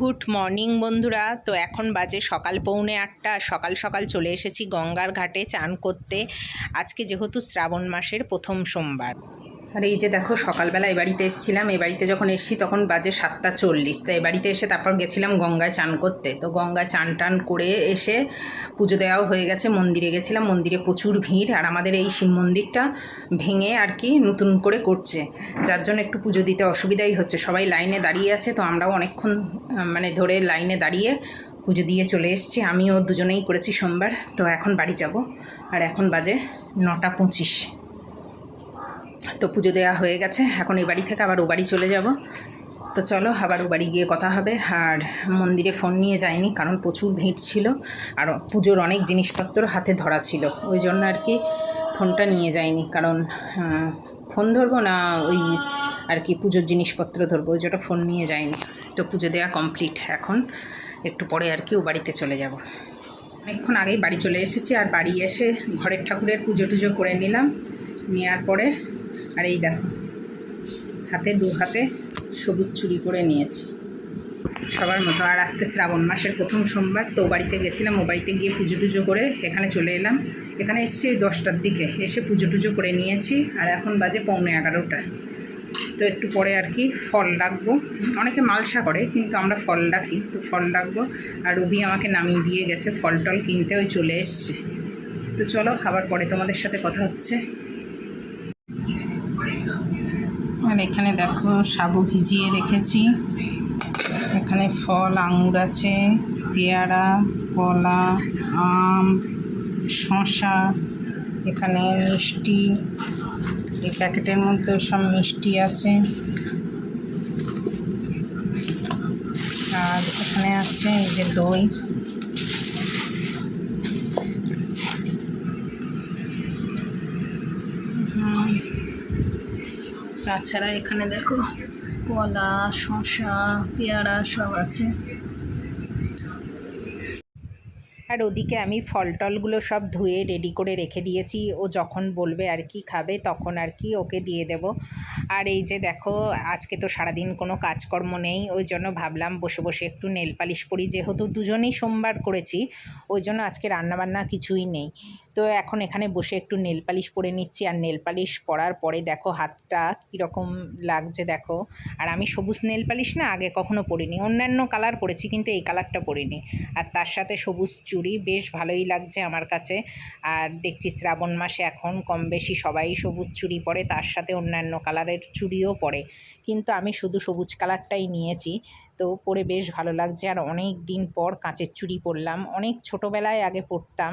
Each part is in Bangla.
গুড মর্নিং বন্ধুরা। তো এখন বাজে সকাল পৌনে আটটা। সকাল সকাল চলে এসেছি গঙ্গার ঘাটে চান করতে। আজকে যেহেতু শ্রাবণ মাসের প্রথম সোমবার। আর এই যে দেখো, সকালবেলা এই বাড়িতে এসেছিলাম। এই বাড়িতে যখন এসেছি তখন বাজে সাতটা চল্লিশ। তো এই বাড়িতে এসে তারপর গেছিলাম গঙ্গায় চান করতে। তো গঙ্গায় চান টান করে এসে পুজো দেওয়াও হয়ে গেছে, মন্দিরে গেছিলাম। মন্দিরে প্রচুর ভিড় আর আমাদের এই শিব মন্দিরটা ভেঙে আর কি নতুন করে করছে। যার জন্য একটু পুজো দিতে অসুবিধাই হচ্ছে। সবাই লাইনে দাঁড়িয়ে আছে, তো আমরাও অনেকক্ষণ মানে ধরে লাইনে দাঁড়িয়ে পুজো দিয়ে চলে এসেছি। আমিও দুজনেই করেছি সোমবার। তো এখন বাড়ি যাব। আর এখন বাজে নটা পঁচিশ। তো পুজো দেওয়া হয়ে গেছে, এখন এই বাড়ি থেকে আবার ও বাড়ি চলে যাব। তো চলো, আবার ও বাড়ি গিয়ে কথা হবে। আর মন্দিরে ফোন নিয়ে যাইনি, কারণ প্রচুর ভিড় ছিল। আর পুজোর অনেক জিনিসপত্র হাতে ধরা ছিল। ওই জন্য আর কি ফোনটা নিয়ে যাইনি, কারণ ফোন ধরবো না, ওই আর কি পুজোর জিনিসপত্র ধরবো, ওই জন্য ফোন নিয়ে যাইনি। তো পুজো দেওয়া কমপ্লিট। এখন একটু পরে আর কি ও বাড়িতে চলে যাব। অনেকক্ষণ আগেই বাড়ি চলে এসেছি, আর বাড়ি এসে ঘরের ঠাকুরের পুজো টুজো করে নিলাম। নেওয়ার পরে আর এই দেখো। হাতে, দু হাতে সবুজ চুরি করে নিয়েছি। সবার মতো। আর আজকে শ্রাবণ মাসের প্রথম সোমবার, তো বাড়িতে গেছিলাম, ও বাড়িতে গিয়ে পুজো টুজো করে এখানে চলে এলাম। এখানে এসেছি দশটার দিকে, এসে পুজো টুজো করে নিয়েছি, আর এখন বাজে পৌনে এগারোটা। তো একটু পরে আর কি ফল রাখব। অনেকে মালসা করে, কিন্তু আমরা ফল রাখি, তো ফল রাখব। আর রবি আমাকে নামিয়ে দিয়ে গেছে, ফল টল কিনতে, ওই চলে এসছে। তো চলো খাবার পরে তোমাদের সাথে কথা হচ্ছে। আর এখানে দেখো সাবু ভিজিয়ে রেখেছি। এখানে ফল, আঙুর আছে, পেয়ারা, কলা, আম শশা এখানে মিষ্টি, এই প্যাকেটের মধ্যে সব মিষ্টি আছে। আর এখানে আছে এই যে দই। তাছাড়া এখানে দেখো কলা, শসা, পেয়ারা সব আছে। আর ওদিকে আমি ফল টলগুলো সব ধুয়ে রেডি করে রেখে দিয়েছি। ও যখন বলবে আর কি খাবে, তখন আর কি ওকে দিয়ে দেব। আর এই যে দেখো, আজকে তো সারাদিন কোনো কাজকর্ম নেই, ওই জন্য ভাবলাম বসে বসে একটু নেল পালিশ করি। যেহেতু দুজনেই সোমবার করেছি, ওই জন্য আজকে রান্নাবান্না কিছুই নেই। তো এখন এখানে বসে একটু নেল পালিশ পরে নিচ্ছি। আর নেল পালিশ পরার পরে দেখো হাতটা কীরকম লাগছে দেখো। আর আমি সবুজ নেল পালিশ না আগে কখনো পরিনি। অন্যান্য কালার পরেছি কিন্তু এই কালারটা পরিনি। আর তার সাথে সবুজ চুড়ি বেশ ভালোই লাগছে আমার কাছে। আর দেখছি শ্রাবণ মাসে এখন কম বেশি সবাই সবুজ চুড়ি পরে, তার সাথে অন্যান্য কালারের চুড়িও পরে। কিন্তু আমি শুধু সবুজ কালারটাই নিয়েছি। তো পরে বেশ ভালো লাগছে। আর অনেক দিন পর কাঁচের চুড়ি পরলাম। অনেক ছোটোবেলায় আগে পরতাম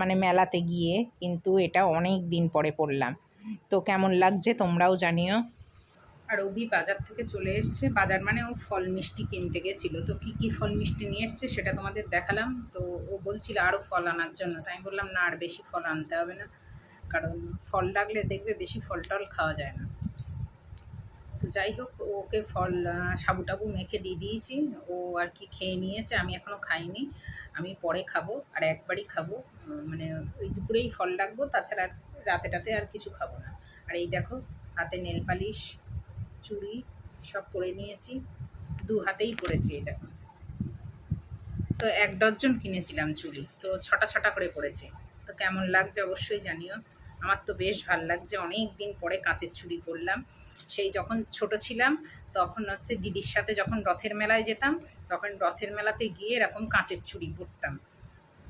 মানে মেলাতে গিয়ে, কিন্তু এটা অনেক দিন পরে পরলাম তো কেমন লাগছে তোমরাও জানিও। আর অভি বাজার থেকে চলে এসছে। বাজার মানে ও ফল মিষ্টি কিনতে গেছিল। তো কী কী ফল মিষ্টি নিয়ে এসছে সেটা তোমাদের দেখালাম। তো ও বলছিল আরও ফল আনার জন্য। তাই আমি বললাম, না, আর বেশি ফল আনতে হবে না। কারণ ফল লাগলে দেখবে বেশি ফল টল খাওয়া যায় না। যাই হোক, ওকে ফল সাবু টাবু মেখে দিয়ে দিয়েছি। ও আর কি খেয়ে নিয়েছে, আমি এখনও খাইনি। আমি পরে খাব, আর একবারই খাব। মানে ওই দুপুরেই ফল রাখব, তাছাড়া রাতে টাতে আর কিছু খাব না। আর এই দেখো, হাতে নেল পালিশ, চুড়ি সব করে নিয়েছি। দু হাতেই পরেছি এটা। তো এক ডজন কিনেছিলাম চুড়ি, তো ছটা ছটা করে পড়েছে। তো কেমন লাগছে অবশ্যই জানিও। আমার তো বেশ ভালো লাগছে। অনেক দিন পরে কাঁচের চুড়ি পরলাম। সেই যখন ছোট ছিলাম, তখন হচ্ছে দিদির সাথে যখন রথের মেলায় যেতাম, তখন রথের মেলাতে গিয়ে এরকম কাঁচের চুড়ি পরতাম।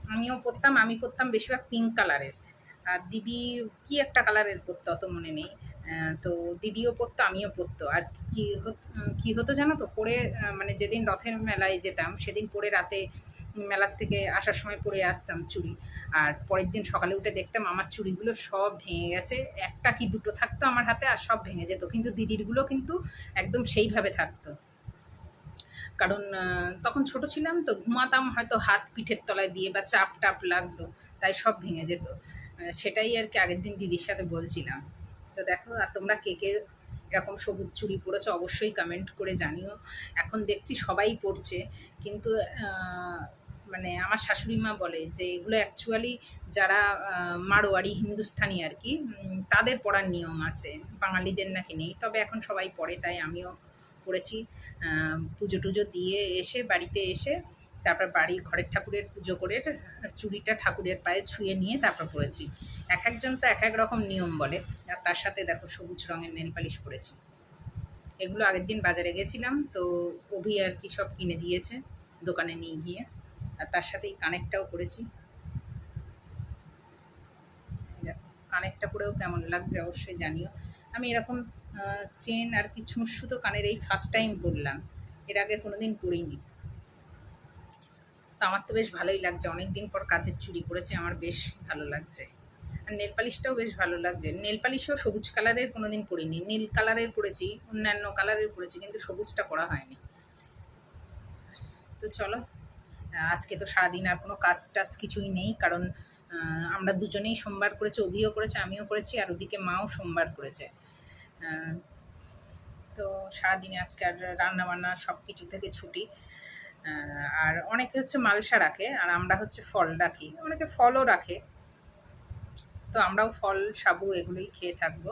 আমিও পরতাম, আমি পরতাম বেশিরভাগ পিঙ্ক কালারের আর দিদি কি একটা কালারের পরতো অত মনে নেই। তো দিদিও পরতো, আমিও পরতো। আর কি হত- কি হতো জানো তো? পরে মানে যেদিন রথের মেলায় যেতাম, সেদিন পরে রাতে মেলার থেকে আসার সময় পরে আসতাম চুড়ি আর পরের দিন সকালে উঠে দেখতাম আমার চুড়িগুলো সব ভেঙে গেছে। একটা কি দুটো থাকতো আমার হাতে আর সব ভেঙে যেত। কিন্তু দিদিরগুলো কিন্তু একদম সেইভাবে থাকতো। কারণ তখন ছোট ছিলাম তো ঘুমাতাম হয়তো হাত পিঠের তলায় দিয়ে বা চাপ টাপ লাগতো, তাই সব ভেঙে যেত। সেটাই আর কি আগের দিন দিদির সাথে বলছিলাম। তো দেখো, আর তোমরা কে কে এরকম সবুজ চুড়ি পরেছো অবশ্যই কমেন্ট করে জানিও। এখন দেখছি সবাই পড়ছে। কিন্তু মানে আমার শাশুড়ি মা বলে যে এগুলো অ্যাকচুয়ালি যারা মারোয়ারি হিন্দুস্থানি আর কি তাদের পড়ার নিয়ম আছে। বাঙালিদের নাকি নেই। তবে এখন সবাই পড়ে, তাই আমিও পড়েছি। পুজো টুজো দিয়ে এসে, বাড়িতে এসে, তারপর বাড়ির ঘরের ঠাকুরের পুজো করে, চুড়িটা ঠাকুরের পায়ে ছুঁয়ে নিয়ে তারপর পরেছি এক একজন তো এক এক রকম নিয়ম বলে। আর তার সাথে দেখো সবুজ রঙের নেল পালিশ পরেছি। এগুলো আগের দিন বাজারে গেছিলাম, তো অভি আর কি সব কিনে দিয়েছে, দোকানে নিয়ে গিয়ে। আর তার সাথে এই কানেরটাও করেছি। দেখো, কানেরটা পরেও কেমন লাগছে অবশ্যই জানিও। আমি এরকম চেন আর কি ছুঁচসুতো কানের এই ফার্স্ট টাইম পরলাম এর আগে কোনোদিন পরিনি তো আমার তো বেশ ভালোই লাগছে। অনেক দিন পর কাচের চুরি পরেছে আমার বেশ ভালো লাগছে। আর নেল পালিশটাও বেশ ভালো লাগছে। নেল পালিশও সবুজ কালারের কোনোদিন পরিনি নীল কালারের পরেছি অন্যান্য কালারের পরেছি কিন্তু সবুজটা পরা হয়নি। তো চলো আজকে তো সারাদিন আর কোনো কাজ টাজ কিছুই নেই, কারণ আমরা দুজনেই সোমবার করেছি, অভিও করেছে, আমিও করেছি, আর ওদিকে মাও সোমবার করেছে। তো সারাদিনে আজকে আর রান্না বান্না সব কিছু থেকে ছুটি। আর অনেকে হচ্ছে মালসা রাখে, আর আমরা হচ্ছে ফল রাখি। অনেকে ফলও রাখে। তো আমরাও ফল, সাবু এগুলোই খেয়ে থাকব।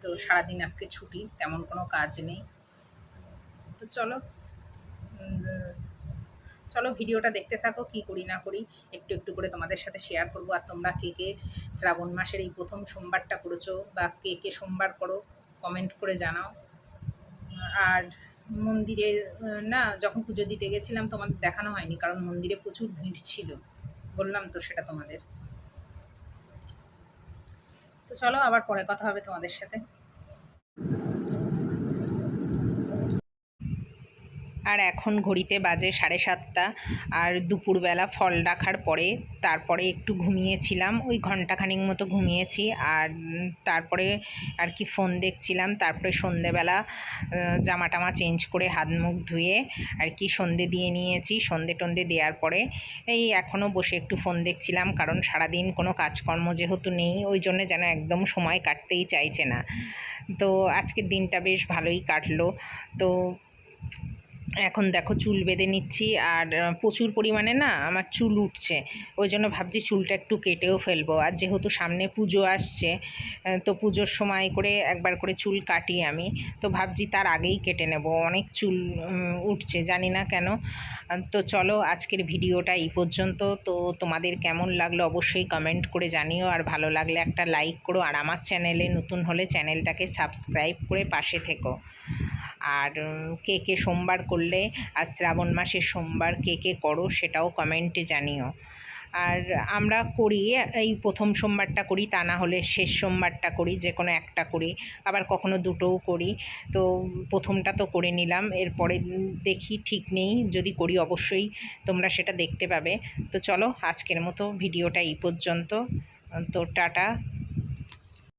তো সারাদিন আজকে ছুটি, তেমন কোনো কাজ নেই। তো চলো চলো ভিডিওটা দেখতে থাকো, কি করি না করি, একটু একটু করে তোমাদের সাথে শেয়ার করব। আর তোমরা কে কে শ্রাবণ মাসের এই প্রথম সোমবারটা করেছ বা কে কে সোমবার করো কমেন্ট করে জানাও। আর মন্দিরে, না, যখন পুজো দিতে গেছিলাম, তোমাদের দেখানো হয়নি, কারণ মন্দিরে প্রচুর ভিড় ছিল। বললাম তো সেটা তোমাদের। তো চলো, আবার পরে কথা হবে তোমাদের সাথে। আর এখন ঘড়িতে বাজে সাড়ে সাতটা আর দুপুরবেলা ফল রাখার পরে তারপরে একটু ঘুমিয়েছিলাম, ওই ঘন্টাখানিক মতো ঘুমিয়েছি আর তারপরে আর কি ফোন দেখছিলাম, তারপরে সন্ধেবেলা জামা টামা চেঞ্জ করে হাত মুখ ধুয়ে আর কি সন্ধে দিয়ে নিয়েছি, সন্ধে টন্ধে দেওয়ার পরে এই এখনও বসে একটু ফোন দেখছিলাম কারণ সারাদিন কোনো কাজকর্ম যেহেতু নেই, ওই জন্য যেন একদম সময় কাটতেই চাইছে না। তো আজকের দিনটা বেশ ভালোই কাটলো। তো এখন দেখো চুল বেঁধে নিচ্ছি আর প্রচুর পরিমাণে না আমার চুল উঠছে। ওই জন্য ভাবছি চুলটা একটু কেটেও ফেলব। আর যেহেতু সামনে পুজো আসছে তো পুজোর সময় করে একবার করে চুল কাটি আমি। তো ভাবছি তার আগেই কেটে নেব। অনেক চুল উঠছে, জানি না কেন। তো চলো আজকের ভিডিওটা এই পর্যন্ত। তো তোমাদের কেমন লাগল অবশ্যই কমেন্ট করে জানিও। আর ভালো লাগলে একটা লাইক করো। আর আমার চ্যানেলে নতুন হলে চ্যানেলটাকে সাবস্ক্রাইব করে পাশে থেকো। আর কে কে সোমবার করলে আর শ্রাবণ মাসের সোমবার কে কে করো সেটাও কমেন্টে জানিও। আর আমরা করি, এই প্রথম সোমবারটা করি, তা না হলে শেষ সোমবারটা করি, যে কোনো একটা করি, আবার কখনো দুটোও করি। তো, প্রথমটা তো করে নিলাম, এরপরে দেখি ঠিক নেই, যদি করি অবশ্যই তোমরা সেটা দেখতে পাবে। তো চলো, আজকের মতো ভিডিওটা এই পর্যন্ত। তো টাটা।